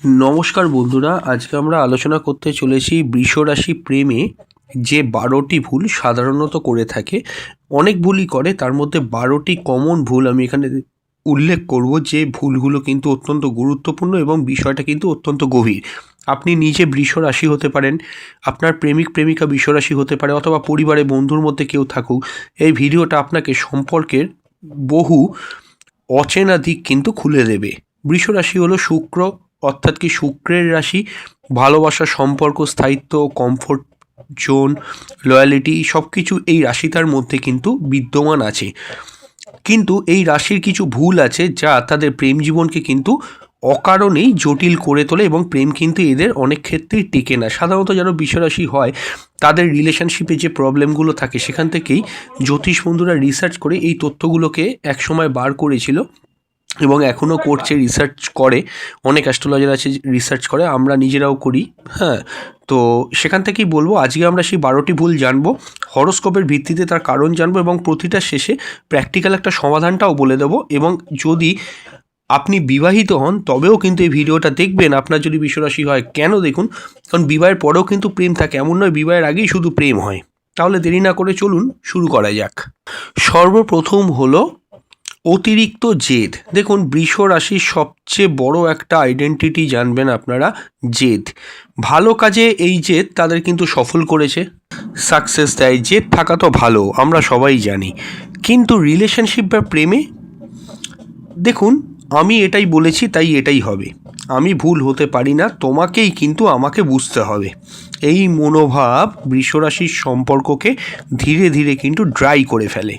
নমস্কার বন্ধুরা, আজকে আমরা আলোচনা করতে চলেছি বৃষরাশি প্রেমে যে বারোটি ভুল সাধারণত করে থাকে। অনেক ভুলই করে, তার মধ্যে বারোটি কমন ভুল আমি এখানে উল্লেখ করব যে ভুলগুলো কিন্তু অত্যন্ত গুরুত্বপূর্ণ এবং বিষয়টা কিন্তু অত্যন্ত গভীর। আপনি নিজে বৃষ রাশি হতে পারেন, আপনার প্রেমিক, প্রেমিকা বৃষ রাশি হতে পারে অথবা পরিবারে বন্ধুর মধ্যে কেউ থাকুক, এই ভিডিওটা আপনাকে সম্পর্কের বহু অচেনা দিক কিন্তু খুলে দেবে। বৃষ রাশি হলো শুক্র অর্থাৎ কি শুক্রের রাশি, ভালোবাসা, সম্পর্ক, স্থায়িত্ব কমফোর্ট জোন লয়ালিটি সব কিছু এই রাশিটার মধ্যে কিন্তু বিদ্যমান আছে। কিন্তু এই রাশির কিছু ভুল আছে যা তাদের প্রেম জীবনকে কিন্তু অকারণেই জটিল করে তোলে এবং প্রেম কিন্তু এদের অনেক ক্ষেত্রেই টেকে না। সাধারণত যারা বিশ্বরাশি হয়, তাদের রিলেশনশিপে যে প্রবলেমগুলো থাকে, সেখান থেকেই জ্যোতিষ বন্ধুরা রিসার্চ করে এই তথ্যগুলোকে একসময় বার করেছিল। এবং এখনও করছে রিসার্চ করে অনেক অ্যাস্ট্রোলজার আছে রিসার্চ করে আমরা নিজেরাও করি হ্যাঁ। তো সেখান থেকেই বলব আজকে আমরা সেই বারোটি ভুল জানব হরোস্কোপের ভিত্তিতে তার কারণ জানব এবং প্রতিটা শেষে প্র্যাকটিক্যাল একটা সমাধানটাও বলে দেবো এবং যদি আপনি বিবাহিত হন তবেও কিন্তু এই ভিডিওটা দেখবেন আপনার যদি বিশ্বরাশি হয় কেন দেখুন? কারণ বিবাহের পরেও কিন্তু প্রেম থাকে এমন নয় বিবাহের আগেই শুধু প্রেম হয়। তাহলে দেরি না করে চলুন শুরু করা যাক। সর্বপ্রথম হলো অতিরিক্ত জেদ। দেখুন বৃষ রাশির সবচেয়ে বড় একটা আইডেন্টিটি জানবেন আপনারা, জেদ। ভালো কাজে এই জেদ তাদের কিন্তু সফল করেছে। সাকসেস দেয়, জেদ থাকা তো ভালো, আমরা সবাই জানি। কিন্তু রিলেশনশিপ বা প্রেমে? দেখুন, আমি এটাই বলেছি, তাই এটাই হবে। আমি ভুল হতে পারি না, তোমাকেই কিন্তু আমাকে বুঝতে হবে। এই মনোভাব বৃষরাশির সম্পর্ককে ধীরে ধীরে কিন্তু ড্রাই করে ফেলে।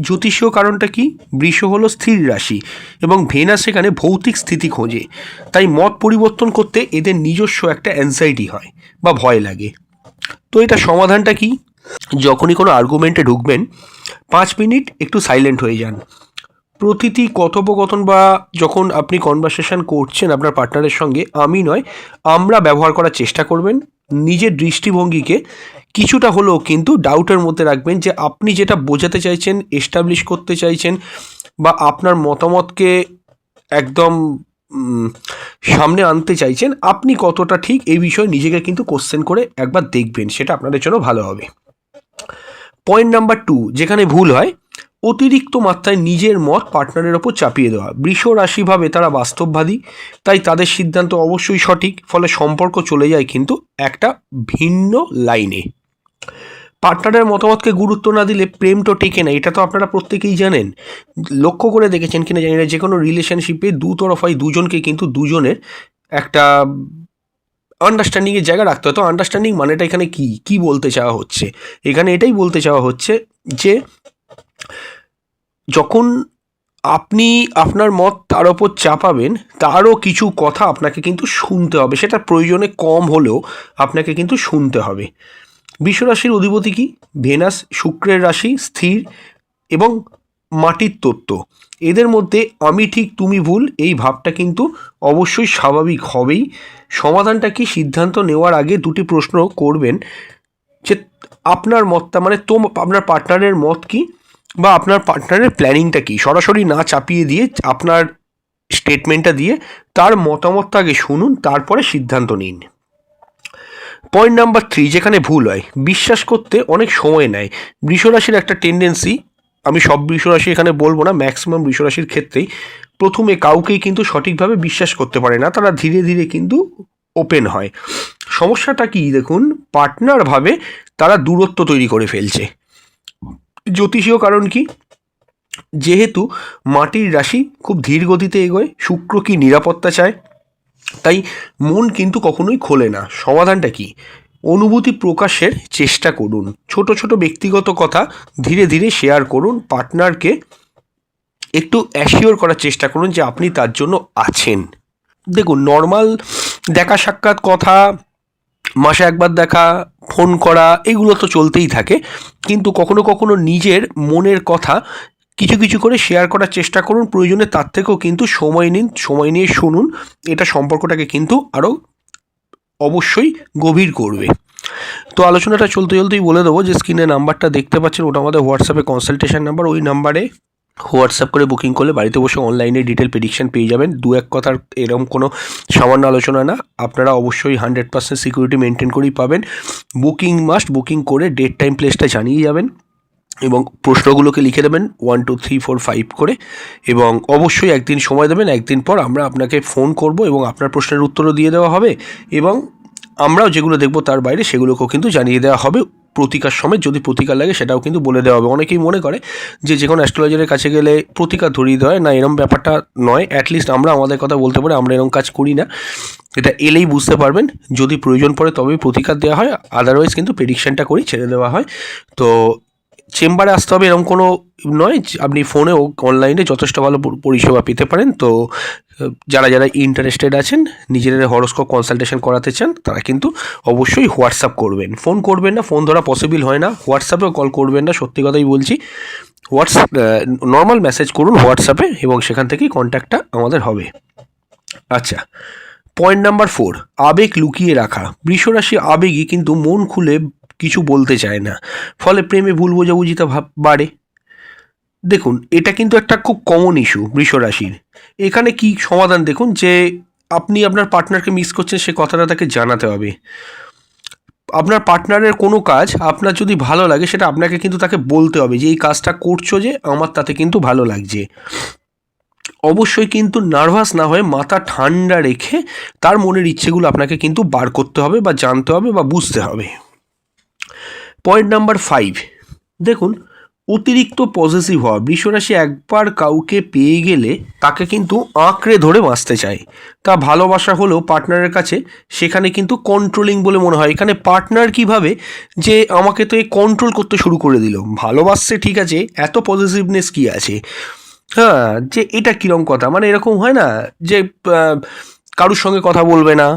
জ্যোতিষীয় কারণটা কি? বৃষ হলো স্থির রাশি এবং ভেনাস সেখানে ভৌতিক স্থিতি খোঁজে। তাই মত পরিবর্তন করতে এদের নিজস্ব একটা অ্যাংজাইটি হয় বা ভয় লাগে। তো এটা সমাধানটা কি? যখনই কোনো আর্গুমেন্টে ঢুকবেন, পাঁচ মিনিট একটু সাইলেন্ট হয়ে যান। প্রতিটি কথোপকথন বা যখন আপনি কনভারসেশন করছেন আপনার পার্টনারের সঙ্গে, আমি নয়, আমরা ব্যবহার করার চেষ্টা করবেন। নিজের দৃষ্টিভঙ্গিকে কিছুটা হলেও কিন্তু ডাউটের মধ্যে রাখবেন যে আপনি যেটা বোঝাতে চাইছেন এস্টাবলিশ করতে চাইছেন বা আপনার মতামতকে একদম সামনে আনতে চাইছেন, আপনি কতটা ঠিক এই বিষয়ে নিজেকে কিন্তু কোশ্চেন করে একবার দেখবেন, সেটা আপনাদের জন্য ভালো হবে। পয়েন্ট নাম্বার টু যেখানে ভুল হয় অতিরিক্ত মাত্রায় নিজের মত পার্টনারের ওপর চাপিয়ে দেওয়া। বৃষ রাশিভাবে তারা বাস্তববাদী, তাই তাদের সিদ্ধান্ত অবশ্যই সঠিক, ফলে সম্পর্ক চলে যায় কিন্তু একটা ভিন্ন লাইনে পার্টনারের মতামতকে গুরুত্ব না দিলে প্রেম তো টেকে না, এটা তো আপনারা প্রত্যেকেই জানেন। লক্ষ্য করে দেখেছেন কিনা জানি না যে কোনো রিলেশনশিপে দু তরফাই দুজনকে কিন্তু দুজনের একটা আন্ডারস্ট্যান্ডিংয়ের জায়গা রাখতে হয়। তো আন্ডারস্ট্যান্ডিং মানেটা এখানে কি? কি বলতে চাওয়া হচ্ছে? এখানে এটাই বলতে চাওয়া হচ্ছে যে যখন আপনি আপনার মত তার ওপর চাপাবেন, তারও কিছু কথা আপনাকে কিন্তু শুনতে হবে। সেটা প্রয়োজনে কম হলেও আপনাকে কিন্তু শুনতে হবে। বিশ্বরাশির অধিপতি কি? ভেনাস, শুক্রের রাশি, স্থির এবং মাটির তত্ত্ব। এদের মধ্যে আমি ঠিক তুমি ভুল, এই ভাবটা কিন্তু অবশ্যই স্বাভাবিক হবেই। সমাধানটা কি? সিদ্ধান্ত নেওয়ার আগে দুটি প্রশ্ন করবেন যে আপনার মতটা মানে তো আপনার পার্টনারের মত কি? বা আপনার পার্টনারের প্ল্যানিংটা কি? সরাসরি না চাপিয়ে দিয়ে আপনার স্টেটমেন্টটা দিয়ে তার মতামতটা আগে শুনুন, তারপরে সিদ্ধান্ত নিন। পয়েন্ট নাম্বার থ্রি যেখানে ভুল হয়, বিশ্বাস করতে অনেক সময় নেয়। বৃষরাশির একটা টেন্ডেন্সি আমি সব বৃষরাশি এখানে বলব না ম্যাক্সিমাম বৃষরাশির ক্ষেত্রেই, প্রথমে কাউকেই কিন্তু সঠিকভাবে বিশ্বাস করতে পারে না, তারা ধীরে ধীরে কিন্তু ওপেন হয়। সমস্যাটা কি? দেখুন পার্টনার ভাবে তারা দূরত্ব তৈরি করে ফেলছে। জ্যোতিষীয় কারণ কি? যেহেতু মাটির রাশি খুব ধীর গতিতে এগোয়, শুক্র কি নিরাপত্তা চায়, তাই মন কিন্তু কখনোই খোলে না। সমাধানটা কি? অনুভূতি প্রকাশের চেষ্টা করুন। ছোট ছোট ব্যক্তিগত কথা ধীরে ধীরে শেয়ার করুন। পার্টনারকে একটু অ্যাসিওর করার চেষ্টা করুন যে আপনি তার জন্য আছেন। দেখুন নর্মাল দেখা সাক্ষাৎ কথা মাসে একবার দেখা, ফোন করা, এগুলো তো চলতেই থাকে। কিন্তু কখনো কখনো নিজের মনের কথা কিছু কিছু করে শেয়ার করার চেষ্টা করুন। প্রয়োজনে তার থেকেও কিন্তু সময় নিন, সময় নিয়ে শুনুন। এটা সম্পর্কটাকে কিন্তু আরও অবশ্যই গভীর করবে। তো আলোচনাটা চলতে চলতেই বলে দেবো যে স্ক্রিনে নাম্বারটা দেখতে পাচ্ছেন, ওটা আমাদের হোয়াটসঅ্যাপে কনসালটেশন নাম্বার ওই নাম্বারে হোয়াটসঅ্যাপ করে বুকিং করলে বাড়িতে বসে অনলাইনে ডিটেল প্রেডিকশন পেয়ে যাবেন। দু এক কথার এরকম কোনো সামান্য আলোচনা না। আপনারা অবশ্যই হান্ড্রেড পার্সেন্ট সিকিউরিটি মেনটেন করেই পাবেন। বুকিং মাস্ট বুকিং করে ডেট টাইম প্লেসটা জানিয়ে যাবেন এবং প্রশ্নগুলোকে লিখে দেবেন one two three four five করে এবং অবশ্যই একদিন সময় দেবেন। একদিন পর আমরা আপনাকে ফোন করব এবং আপনার প্রশ্নের উত্তরও দিয়ে দেওয়া হবে এবং আমরাও যেগুলো দেখব তার বাইরে সেগুলোকেও কিন্তু জানিয়ে দেওয়া হবে। প্রতিকার সময় যদি প্রতিকার লাগে সেটাও কিন্তু বলে দেওয়া হবে। অনেকেই মনে করে যে যে কোনো অ্যাস্ট্রোলজারের কাছে গেলে প্রতিকার ধরিয়ে দেওয়া হয়। না, এরম ব্যাপারটা নয়। অ্যাটলিস্ট আমরা আমাদের কথা বলতে পারি, আমরা এরম কাজ করি না। এটা এলেই বুঝতে পারবেন। যদি প্রয়োজন পড়ে তবেই প্রতিকার দেওয়া হয় আদারওয়াইজ কিন্তু প্রেডিকশানটা করি ছেড়ে দেওয়া হয়। তো চেম্বারে আসতে হবে এরকম কোনো নয় আপনি ফোনেও অনলাইনে যথেষ্ট ভালো পরিষেবা পেতে পারেন। তো যারা যারা ইন্টারেস্টেড আছেন, নিজেদের হরস্কোপ কনসালটেশন করাতে চান, তারা কিন্তু অবশ্যই হোয়াটসঅ্যাপ করবেন। ফোন করবেন না, ফোন ধরা পসিবল হয় না। হোয়াটসঅ্যাপেও কল করবেন না, সত্যি কথাই বলছি। হোয়াটসঅ্যাপ নর্মাল মেসেজ করুন হোয়াটসঅ্যাপে এবং সেখান থেকেই কন্ট্যাক্টটা আমাদের হবে। আচ্ছা পয়েন্ট নাম্বার ফোর আবেগ লুকিয়ে রাখা। বৃষরাশি আবেগই কিন্তু মন খুলে কিছু বলতে চায় না। ফলে প্রেমে ভুল বোঝাবুঝিটা ভাব বাড়ে। দেখুন, এটা কিন্তু একটা খুব কমন ইস্যু বৃষরাশির। এখানে কি সমাধান দেখুন যে আপনি আপনার পার্টনারকে মিস করছেন, সে কথাটা তাকে জানাতে হবে। আপনার পার্টনারের কোনো কাজ আপনার যদি ভালো লাগে, সেটা আপনাকে কিন্তু তাকে বলতে হবে যে, এই কাজটা করছ যে, আমার তাতে কিন্তু ভালো লাগছে। অবশ্যই কিন্তু নার্ভাস না হয়ে মাথা ঠান্ডা রেখে তার মনের ইচ্ছেগুলো আপনাকে কিন্তু বার করতে হবে বা জানতে হবে বা বুঝতে হবে। পয়েন্ট নাম্বার ফাইভ দেখুন, অতিরিক্ত পজিটিভ হওয়া বৃষরাশি একবার কাউকে পেয়ে গেলে তাকে কিন্তু আঁকড়ে ধরে বাঁচতে চায়। তা ভালোবাসা হলেও পার্টনারের কাছে সেখানে কিন্তু কন্ট্রোলিং বলে মনে হয়। এখানে পার্টনার কীভাবে? যে আমাকে তো এই কন্ট্রোল করতে শুরু করে দিল। ভালোবাসছে ঠিক আছে, এত পজিটিভনেস কি আছে? হ্যাঁ যে এটা কিরম কথা? মানে এরকম হয় না যে কারুর সঙ্গে কথা বলবে না।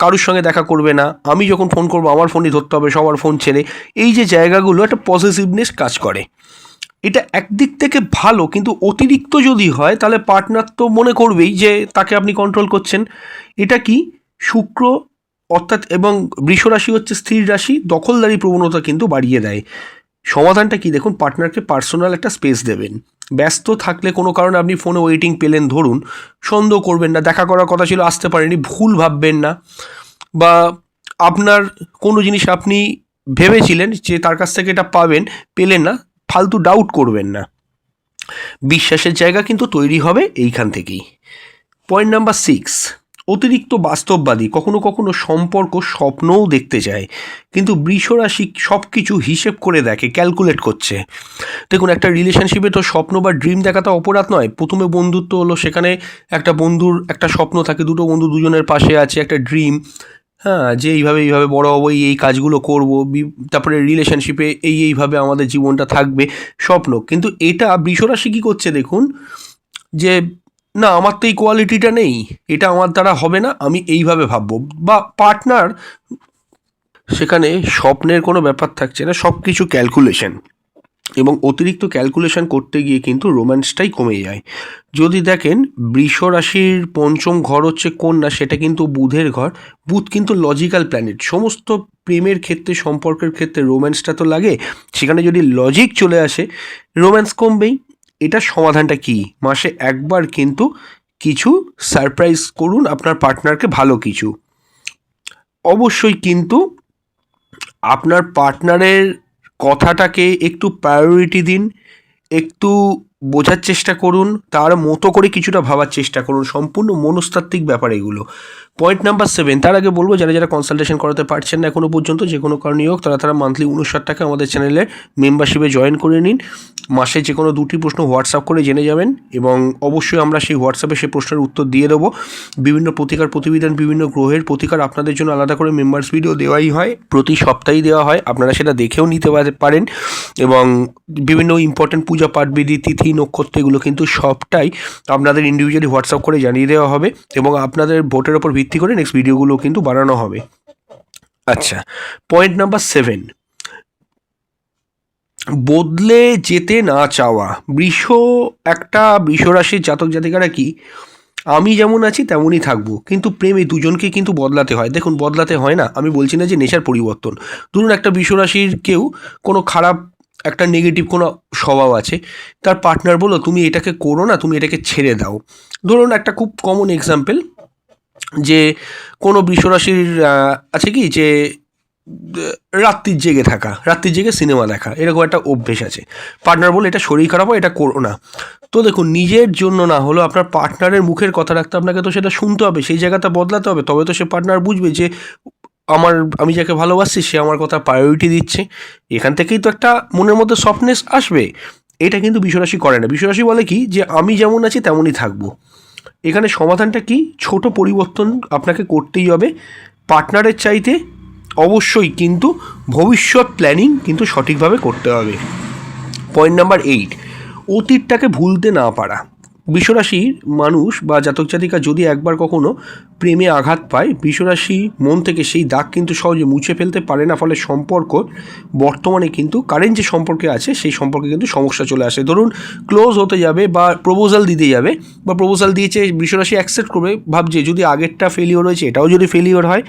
কারুর সঙ্গে দেখা করবে না। আমি যখন ফোন করব, আমার ফোনই ধরতে হবে, সবার ফোন ছেড়ে। এই যে জায়গাগুলো, একটা পজিটিভনেস কাজ করে। এটা একদিক থেকে ভালো, কিন্তু অতিরিক্ত যদি হয়, তাহলে পার্টনার তো মনে করবেই যে তাকে আপনি কন্ট্রোল করছেন। এটা কি? শুক্র অর্থাৎ এবং বৃষ রাশি হচ্ছে স্থির রাশি, দখলদারি প্রবণতা কিন্তু বাড়িয়ে দেয়। সমাধানটা কি? দেখুন পার্টনারকে পার্সোনাল একটা স্পেস দেবেন। ব্যস্ত থাকলে কোনো কারণে আপনি ফোনে ওয়েটিং পেলেন, ধরুন, সন্দেহ করবেন না, দেখা করার কথা ছিল, আসতে পারেনি, ভুল ভাববেন না। বা আপনার কোনো জিনিস আপনি ভেবেছিলেন যে তার কাছ থেকে এটা পাবেন, পেলেন না, ফালতু ডাউট করবেন না। বিশ্বাসের জায়গা কিন্তু তৈরি হবে এইখান থেকেই। পয়েন্ট নাম্বার সিক্স অতিরিক্ত বাস্তববাদী, কখনো কখনো সম্পর্ক স্বপ্নও দেখতে চায়। কিন্তু বৃষরাশি সব কিছু হিসেব করে দেখে ক্যালকুলেট করছে। দেখুন, একটা রিলেশনশিপে তো স্বপ্ন বা ড্রিম দেখা তো অপরাধ নয়। প্রথমে বন্ধুত্ব হলো, সেখানে একটা বন্ধুর একটা স্বপ্ন থাকে, দুটো বন্ধু দুজনের পাশে আছে, একটা ড্রিম হ্যাঁ যে এইভাবে এইভাবে বড় হব, এই কাজগুলো করব তারপরে রিলেশনশিপে এই এইভাবে আমাদের জীবনটা থাকবে, স্বপ্ন। কিন্তু এটা বৃষরাশি কী করছে দেখুন, যে না, আমার তো এই কোয়ালিটিটা নেই। এটা আমার দ্বারা হবে না, আমি এইভাবে ভাববো। বা পার্টনার সেখানে স্বপ্নের কোনো ব্যাপার থাকছে না সব কিছু ক্যালকুলেশন এবং অতিরিক্ত ক্যালকুলেশন করতে গিয়ে কিন্তু রোম্যান্সটাই কমে যায়। যদি দেখেন, বৃষ রাশির পঞ্চম ঘর হচ্ছে কন্যা, সেটা কিন্তু বুধের ঘর। বুধ কিন্তু লজিক্যাল প্ল্যানেট সমস্ত প্রেমের ক্ষেত্রে, সম্পর্কের ক্ষেত্রে রোম্যান্সটা তো লাগে। সেখানে যদি লজিক চলে আসে রোম্যান্স কমবেই। এটার সমাধানটা কি? মাসে একবার কিন্তু কিছু সারপ্রাইজ করুন আপনার পার্টনারকে ভালো কিছু। অবশ্যই কিন্তু আপনার পার্টনারের কথাটাকে একটু প্রায়োরিটি দিন, একটু বোঝার চেষ্টা করুন, তার মতো করে কিছুটা ভাবার চেষ্টা করুন। সম্পূর্ণ মনস্তাত্ত্বিক ব্যাপার এগুলো। পয়েন্ট নাম্বার সেভেন তার আগে বলব, যারা যারা কনসালটেশন করাতে পারছেন না এখনও পর্যন্ত, যে কোনো কারণেই হোক, তারা তারা মান্থলি উনষাট টাকা আমাদের চ্যানেলের মেম্বারশিপে জয়েন করে নিন। মাসে যে কোনো দুটি প্রশ্ন হোয়াটসঅ্যাপ করে জেনে যাবেন এবং অবশ্যই আমরা সেই হোয়াটসঅ্যাপে সেই প্রশ্নের উত্তর দিয়ে দেবো। বিভিন্ন প্রতিকার প্রতিবিধান, বিভিন্ন গ্রহের প্রতিকার আপনাদের জন্য আলাদা করে মেম্বার্স ভিডিও দেওয়াই হয়। প্রতি সপ্তাহেই দেওয়া হয়। আপনারা সেটা দেখেও নিতে পারেন এবং বিভিন্ন ইম্পর্টেন্ট পূজা পাঠবিধি তিথি, নক্ষত্র এগুলো কিন্তু সবটাই আপনাদের ইন্ডিভিজুয়ালি হোয়াটসঅ্যাপ করে জানিয়ে দেওয়া হবে এবং আপনাদের ভোটের ওপর ভিত্তি করে নেক্সট ভিডিওগুলো কিন্তু বানানো হবে। আচ্ছা পয়েন্ট নাম্বার সেভেন বদলে যেতে না চাওয়া। বৃষ, একটা বৃষ রাশির জাতক জাতিকারা কি? আমি যেমন আছি তেমনই থাকব। কিন্তু প্রেমে দুজনকে কিন্তু বদলাতে হয়। দেখুন, বদলাতে হয় না। আমি বলছি না যে নেশার পরিবর্তন। ধরুন, একটা বৃষ রাশির কেউ কোনো খারাপ, একটা নেগেটিভ কোনো স্বভাব আছে। তার পার্টনার বলো তুমি এটাকে করো না, তুমি এটাকে ছেড়ে দাও। ধরুন, একটা খুব কমন এক্সাম্পল যে কোনো বৃষরাশির আছে কি যে রাত্রির জেগে থাকা, রাত্রির জেগে সিনেমা দেখা, এরকম একটা অভ্যেস আছে। পার্টনার বলে এটা শরীর খারাপ হয়, এটা করো না। তো দেখুন, নিজের জন্য না হলেও আপনার পার্টনারের মুখের কথা রাখতে আপনাকে তো সেটা শুনতে হবে, সেই জায়গাটা বদলাতে হবে। তবে তো সে পার্টনার বুঝবে যে, আমার, আমি যাকে ভালোবাসছি সে আমার কথা প্রায়োরিটি দিচ্ছে। এখান থেকেই তো একটা মনের মধ্যে সফটনেস আসবে। এটা কিন্তু বিশ্বরাশি করে না। বিশ্বরাশি বলে কি যে, আমি যেমন আছি, তেমনই থাকব। এখানে সমাধানটা কি? ছোট পরিবর্তন আপনাকে করতেই হবে। পার্টনারের চাইতে অবশ্যই কিন্তু ভবিষ্যৎ প্ল্যানিং কিন্তু সঠিকভাবে করতে হবে। পয়েন্ট নাম্বার এইট, অতীতটাকে ভুলতে না পারা। বিশ্বরাশির মানুষ বা জাতক জাতিকা যদি একবার কখনো প্রেমে আঘাত পায়, বিশ্বরাশি মন থেকে সেই দাগ কিন্তু সহজে মুছে ফেলতে পারে না, ফলে সম্পর্ক বর্তমানে কিন্তু কারেন্ট যে সম্পর্কে আছে, সেই সম্পর্কে কিন্তু সমস্যা চলে আসে। ধরুন ক্লোজ হতে যাবে বা প্রপোজাল দিতে যাবে বা প্রপোজাল দিয়েছে, বিশ্বরাশি অ্যাকসেপ্ট করবে, ভাবছে যদি আগেরটা ফেলিওর হয়েছে, এটাও যদি ফেলিওর হয়,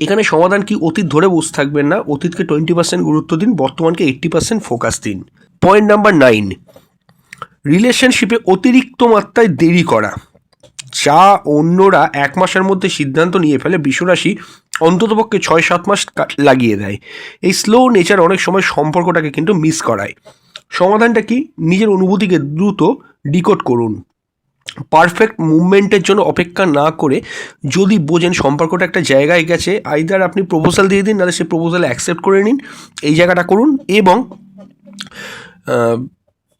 এখানে সমাধান কি? অতীত ধরে বসে থাকবেন না। অতীতকে টোয়েন্টি পার্সেন্ট গুরুত্ব দিন, বর্তমানকে এইট্টি পার্সেন্ট ফোকাস দিন। পয়েন্ট নাম্বার নাইন রিলেশনশিপে অতিরিক্ত মাত্রায় দেরি করা। যা অন্যরা এক মাসের মধ্যে সিদ্ধান্ত নিয়ে ফেলে বিশ্বরাশি অন্ততপক্ষে ছয় সাত মাস লাগিয়ে দেয়। এই স্লো নেচার অনেক সময় সম্পর্কটাকে কিন্তু মিস করায়। সমাধানটা কি? নিজের অনুভূতিকে দ্রুত ডিকোড করুন। পারফেক্ট মুভমেন্টের জন্য অপেক্ষা না করে যদি বোঝেন সম্পর্কটা একটা জায়গায় গেছে আইদার আপনি প্রপোজাল দিয়ে দিন, নাহলে সেই প্রপোজাল অ্যাকসেপ্ট করে নিন। এই জায়গাটা করুন এবং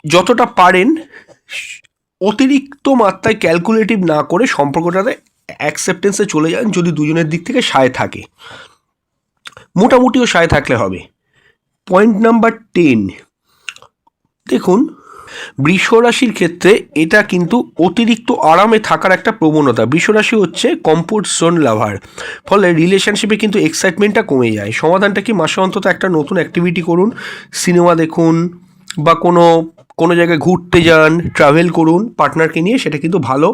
যতটা পারেন, অতিরিক্ত মাত্রায় ক্যালকুলেটিভ না করে সম্পর্কটাতে অ্যাকসেপ্টেন্সে চলে যান যদি দুজনের দিক থেকে সায় থাকে। মোটামুটিও সায় থাকলে হবে। পয়েন্ট নাম্বার টেন দেখুন, বৃষ রাশির ক্ষেত্রে এটা কিন্তু অতিরিক্ত আরামে থাকার একটা প্রবণতা। বৃষ রাশি হচ্ছে কমফোর্ট জোন লাভার ফলে রিলেশনশিপে কিন্তু এক্সাইটমেন্টটা কমে যায়। সমাধানটা কি? মাসে অন্তত একটা নতুন অ্যাক্টিভিটি করুন সিনেমা দেখুন, বা কোনো কোনো জায়গায় ঘুরতে যান ট্রাভেল করুন পার্টনারকে নিয়ে, সেটা কিন্তু ভালো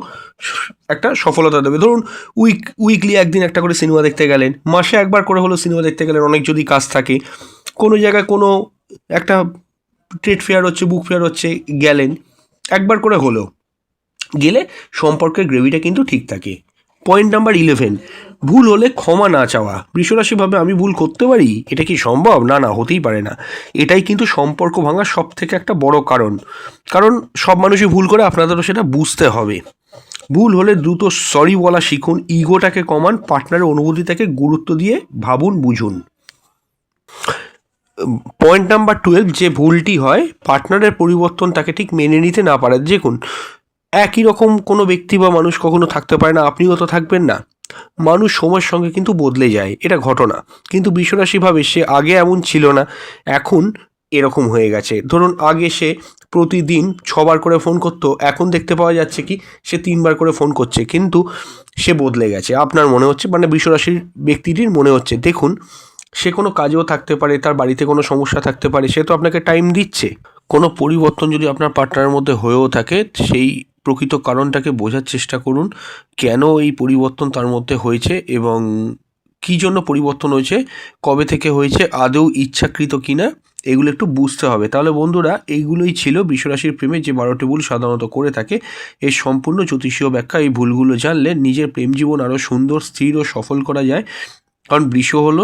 একটা সফলতা দেবে। ধরুন উইক উইকলি একদিন একটা করে সিনেমা দেখতে গেলেন, মাসে একবার করে হলো সিনেমা দেখতে গেলেন, অনেক যদি কাজ থাকে, কোনো জায়গায় কোনো একটা ট্রেড ফেয়ার হচ্ছে বুক ফেয়ার হচ্ছে, গেলেন, একবার করে হলো, গেলে সম্পর্কের গ্রেভিটা কিন্তু ঠিক থাকে। পয়েন্ট নাম্বার ইলেভেন ভুল হলে ক্ষমা না চাওয়া। বৃষরাশিভাবে আমি ভুল করতে পারি? এটা কি সম্ভব? না না, হতেই পারে না। এটাই কিন্তু সম্পর্ক ভাঙার সব থেকে একটা বড় কারণ। কারণ সব মানুষই ভুল করে, আপনাদেরও সেটা বুঝতে হবে। ভুল হলে দ্রুত সরি বলা শিখুন ইগোটাকে কমান পার্টনারের অনুভূতিটাকে গুরুত্ব দিয়ে ভাবুন, বুঝুন। পয়েন্ট নাম্বার টুয়েলভ যে ভুলটি হয় পার্টনারের পরিবর্তন তাকে ঠিক মেনে নিতে না পারে, দেখুন একই রকম কোনো ব্যক্তি বা মানুষ কখনো থাকতে পারে না, আপনিও তো থাকবেন না। মানুষ সময়ের সঙ্গে কিন্তু বদলে যায়, এটা ঘটনা। কিন্তু বিশ্বরাশিভাবে সে আগে এমন ছিল না, এখন এরকম হয়ে গেছে। ধরুন, আগে সে প্রতিদিন ছবার করে ফোন করতো, এখন দেখতে পাওয়া যাচ্ছে কি, সে তিনবার করে ফোন করছে, কিন্তু সে বদলে গেছে। আপনার মনে হচ্ছে মানে বিশ্বরাশির ব্যক্তিটির মনে হচ্ছে, দেখুন, সে কোনো কাজেও থাকতে পারে, তার বাড়িতে কোনো সমস্যা থাকতে পারে, সে তো আপনাকে টাইম দিচ্ছে। কোনো পরিবর্তন যদি আপনার পার্টনারের মধ্যে হয়েও থাকে, সেই প্রকৃত কারণটাকে বোঝার চেষ্টা করুন, কেন এই পরিবর্তন তার মধ্যে হয়েছে এবং কী জন্য পরিবর্তন হয়েছে, কবে থেকে হয়েছে, আদৌ ইচ্ছাকৃত কিনা, এগুলো একটু বুঝতে হবে। তাহলে বন্ধুরা, এইগুলোই ছিল বিশ্বরাশির প্রেমে যে বারোটি ভুল সাধারণত করে থাকে, এর সম্পূর্ণ জ্যোতিষীয় ব্যাখ্যা, এই ভুলগুলো জানলে নিজের প্রেম জীবন আরও সুন্দর, স্থির ও সফল করা যায়। কারণ বৃষ হলো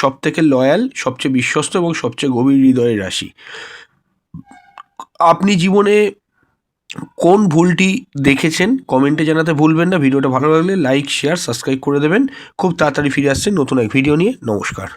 সব থেকে লয়াল সবচেয়ে বিশ্বস্ত এবং সবচেয়ে গভীর হৃদয়ের রাশি। আপনি জীবনে কোন ভুলটি দেখেছেন কমেন্টে জানাতে ভুলবেন না। ভিডিওটা ভালো লাগলে লাইক শেয়ার সাবস্ক্রাইব করে দেবেন। খুব তাড়াতাড়ি ফিরে আসছেন নতুন এক ভিডিও নিয়ে। নমস্কার।